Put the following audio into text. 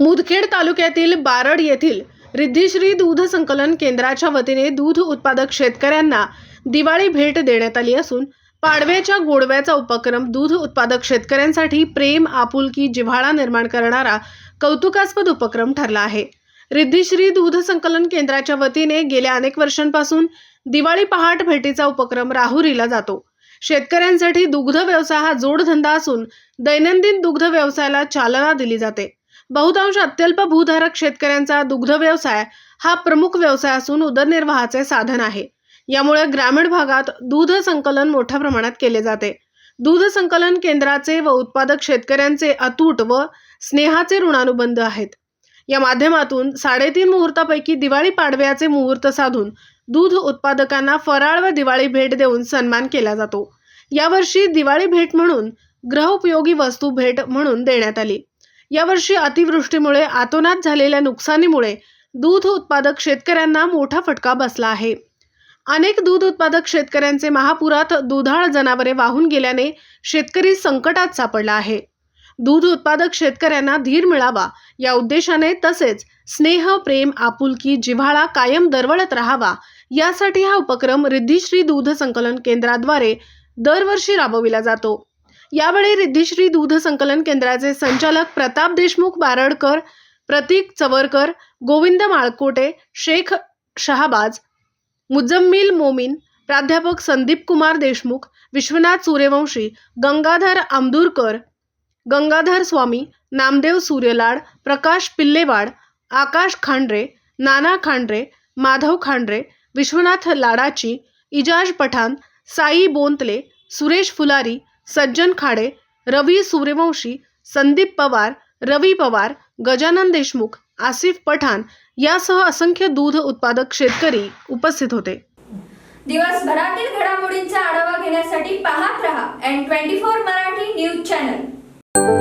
मुदखेड तालुक्यातील बारड येथील रिद्धिश्री दूध संकलन केंद्राच्या वतीने दूध उत्पादक शेतकऱ्यांना दिवाळी भेट देण्यात आली असून पाडव्याच्या गोडव्याचा उपक्रम दूध उत्पादक शेतकऱ्यांसाठी प्रेम आपुलकी जिव्हाळा निर्माण करणारा कौतुकास्पद उपक्रम ठरला आहे. रिद्धिश्री दूध संकलन केंद्राच्या वतीने गेल्या अनेक वर्षांपासून दिवाळी पहाट भेटीचा उपक्रम राहुरीला जातो. शेतकऱ्यांसाठी दुग्ध व्यवसाय हा जोडधंदा असून दैनंदिन दुग्ध व्यवसायाला चालना दिली जाते. बहुतांश अत्यल्प भूधारक शेतकऱ्यांचा दुग्ध व्यवसाय हा प्रमुख व्यवसाय असून उदरनिर्वाहाचे साधन आहे. यामुळे ग्रामीण भागात दूध संकलन मोठ्या प्रमाणात केले जाते. दूध संकलन केंद्राचे व उत्पादक शेतकऱ्यांचे अतूट व स्नेहाचे ऋणानुबंध आहेत. या माध्यमातून साडेतीन मुहूर्तापैकी दिवाळी पाडव्याचे मुहूर्त साधून दूध उत्पादकांना फराळ व दिवाळी भेट देऊन सन्मान केला जातो. यावर्षी दिवाळी भेट म्हणून ग्रहोपयोगी वस्तू भेट म्हणून देण्यात आली. यावर्षी अतिवृष्टीमुळे आतोनात झालेल्या नुकसानीमुळे दूध उत्पादक शेतकऱ्यांना मोठा फटका बसला आहे. अनेक दूध उत्पादक शेतकऱ्यांचे महापुरात दुधाळ जनावरे वाहून गेल्याने शेतकरी संकटात सापडला आहे. दूध उत्पादक शेतकऱ्यांना धीर मिळावा या उद्देशाने तसेच स्नेह प्रेम आपुलकी जिव्हाळा कायम दरवळत राहावा यासाठी हा उपक्रम रिद्धीश्री दूध संकलन केंद्राद्वारे दरवर्षी राबविला जातो. यावेळी रिद्धिश्री दूध संकलन केंद्राचे संचालक प्रताप देशमुख बारडकर प्रतीक चवरकर गोविंद माळकोटे शेख शहाबाज मुजम्मिल मोमीन प्राध्यापक संदीप कुमार देशमुख विश्वनाथ सूर्यवंशी गंगाधर आमदूरकर गंगाधर स्वामी नामदेव सूर्यलाड प्रकाश पिल्लेवाड आकाश खांडरे नाना खांडरे माधव खांडरे विश्वनाथ लाडाची इजाज पठाण साई बोंतले सुरेश फुलारी सज्जन खाडे रवी सूर्यवंशी संदीप पवार रवी पवार गजानन देशमुख आसिफ पठाण यासह असंख्य दूध उत्पादक शेतकरी उपस्थित होते. दिवसभरातील घडामोडींचा आढावा घेण्यासाठी पाहत रहा N twenty four Marathi news channel